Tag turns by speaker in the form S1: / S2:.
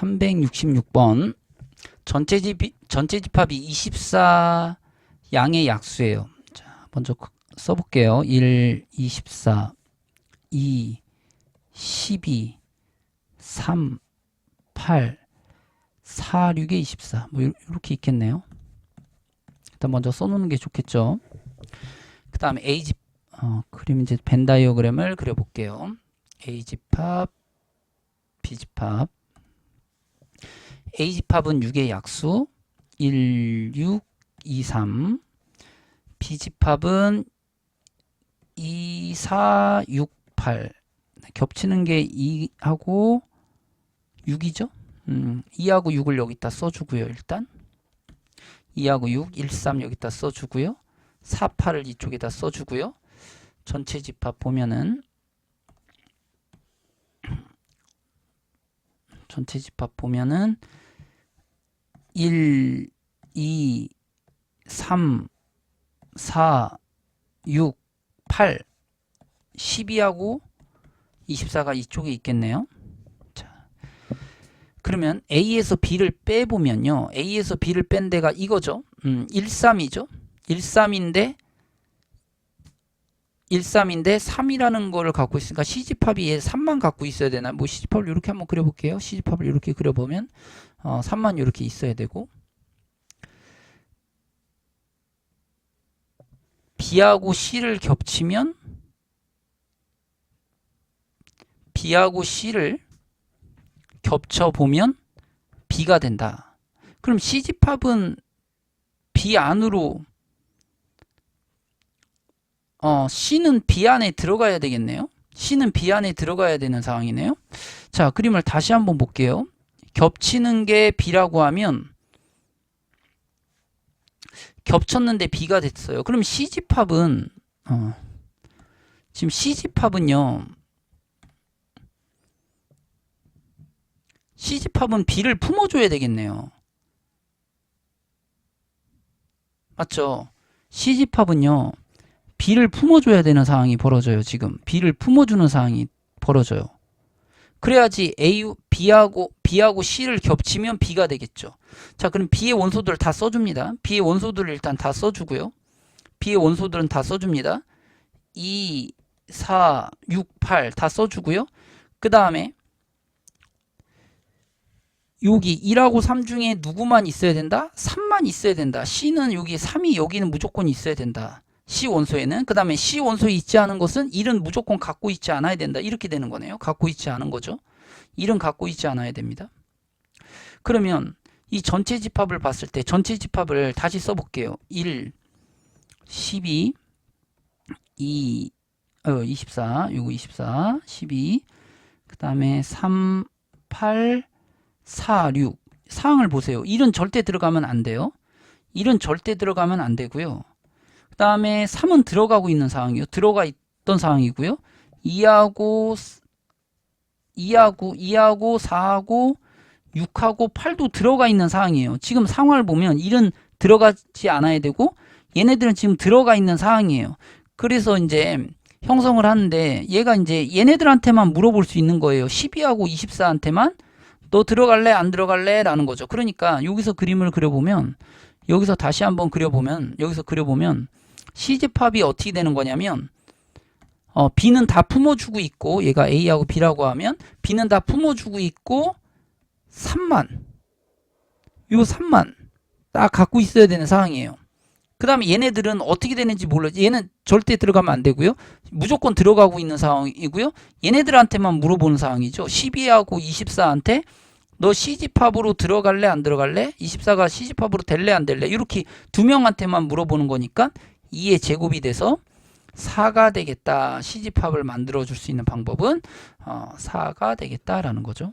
S1: 366번 전체 집 전체 집합이 24 양의 약수예요. 자, 먼저 써 볼게요. 1 24 2 12 3 8 4 6에 24. 뭐 이렇게 있겠네요. 일단 먼저 써 놓는 게 좋겠죠. 그다음에 A 집 어, 그림 이제 벤 다이어그램을 그려 볼게요. A 집합 B 집합 A 집합은 6의 약수 1, 6, 2, 3 B 집합은 2, 4, 6, 8 겹치는 게 2하고 6이죠? 음, 2하고 6을 여기다 써주고요 일단. 2하고 6, 1, 3 여기다 써주고요. 4, 8을 이쪽에다 써주고요. 전체 집합 보면은 전체 집합 보면은 1, 2, 3, 4, 6, 8, 12하고 24가 이쪽에 있겠네요. 자, 그러면 A에서 B를 빼보면요. A에서 B를 뺀 데가 이거죠. 음, 1, 3이죠. 1, 3인데 1, 3인데 3이라는 거를 갖고 있으니까 C집합이 얘 3만 갖고 있어야 되나? 뭐 C집합을 이렇게 한번 그려볼게요. C집합을 이렇게 그려보면 어, 3만 이렇게 있어야 되고 B하고 C를 겹치면 B하고 C를 겹쳐보면 B가 된다. 그럼 C집합은 B 안으로 어, C는 B 안에 들어가야 되겠네요. C는 B 안에 들어가야 되는 상황이네요. 자, 그림을 다시 한번 볼게요. 겹치는 게 B라고 하면 겹쳤는데 B가 됐어요. 그럼 C집합은 어, 지금 C집합은요. C집합은 B를 품어줘야 되겠네요. 맞죠? C집합은요. B를 품어줘야 되는 상황이 벌어져요. 지금 B를 품어주는 상황이 벌어져요. 그래야지 A, B하고 B하고 C를 겹치면 B가 되겠죠. 자, 그럼 B의 원소들을 다 써줍니다. B의 원소들을 일단 다 써주고요. B의 원소들은 다 써줍니다. 2, 4, 6, 8 다 써주고요. 그 다음에 여기 1하고 3 중에 누구만 있어야 된다? 3만 있어야 된다. C는 여기 3이 여기는 무조건 있어야 된다. C 원소에는 그 다음에 C 원소에 있지 않은 것은 1은 무조건 갖고 있지 않아야 된다. 이렇게 되는 거네요. 갖고 있지 않은 거죠. 1은 갖고 있지 않아야 됩니다. 그러면 이 전체 집합을 봤을 때 전체 집합을 다시 써볼게요. 1, 12, 2, 어, 24, 요거 24, 12, 그 다음에 3, 8, 4, 6. 사항을 보세요. 1은 절대 들어가면 안 돼요. 1은 절대 들어가면 안 되고요. 그 다음에 3은 들어가고 있는 상황이요. 들어가 있던 상황이고요. 2하고 2하고 2하고 4하고 6하고 8도 들어가 있는 상황이에요. 지금 상황을 보면 1은 들어가지 않아야 되고 얘네들은 지금 들어가 있는 상황이에요. 그래서 이제 형성을 하는데 얘가 이제 얘네들한테만 물어볼 수 있는 거예요. 12하고 24한테만 너 들어갈래 안 들어갈래 라는 거죠. 그러니까 여기서 그림을 그려보면 여기서 다시 한번 그려보면 여기서 그려보면 C집합이 어떻게 되는 거냐면 어, B는 다 품어주고 있고 얘가 A하고 B라고 하면 B는 다 품어주고 있고 3만 요 3만 딱 갖고 있어야 되는 상황이에요. 그 다음에 얘네들은 어떻게 되는지 몰라요. 얘는 절대 들어가면 안 되고요. 무조건 들어가고 있는 상황이고요. 얘네들한테만 물어보는 상황이죠. 12하고 24한테 너 C집합으로 들어갈래 안 들어갈래? 24가 C집합으로 될래 안 될래? 이렇게 두 명한테만 물어보는 거니까 2의 제곱이 돼서 4가 되겠다. C집합을 만들어 줄 수 있는 방법은 어, 4가 되겠다라는 거죠.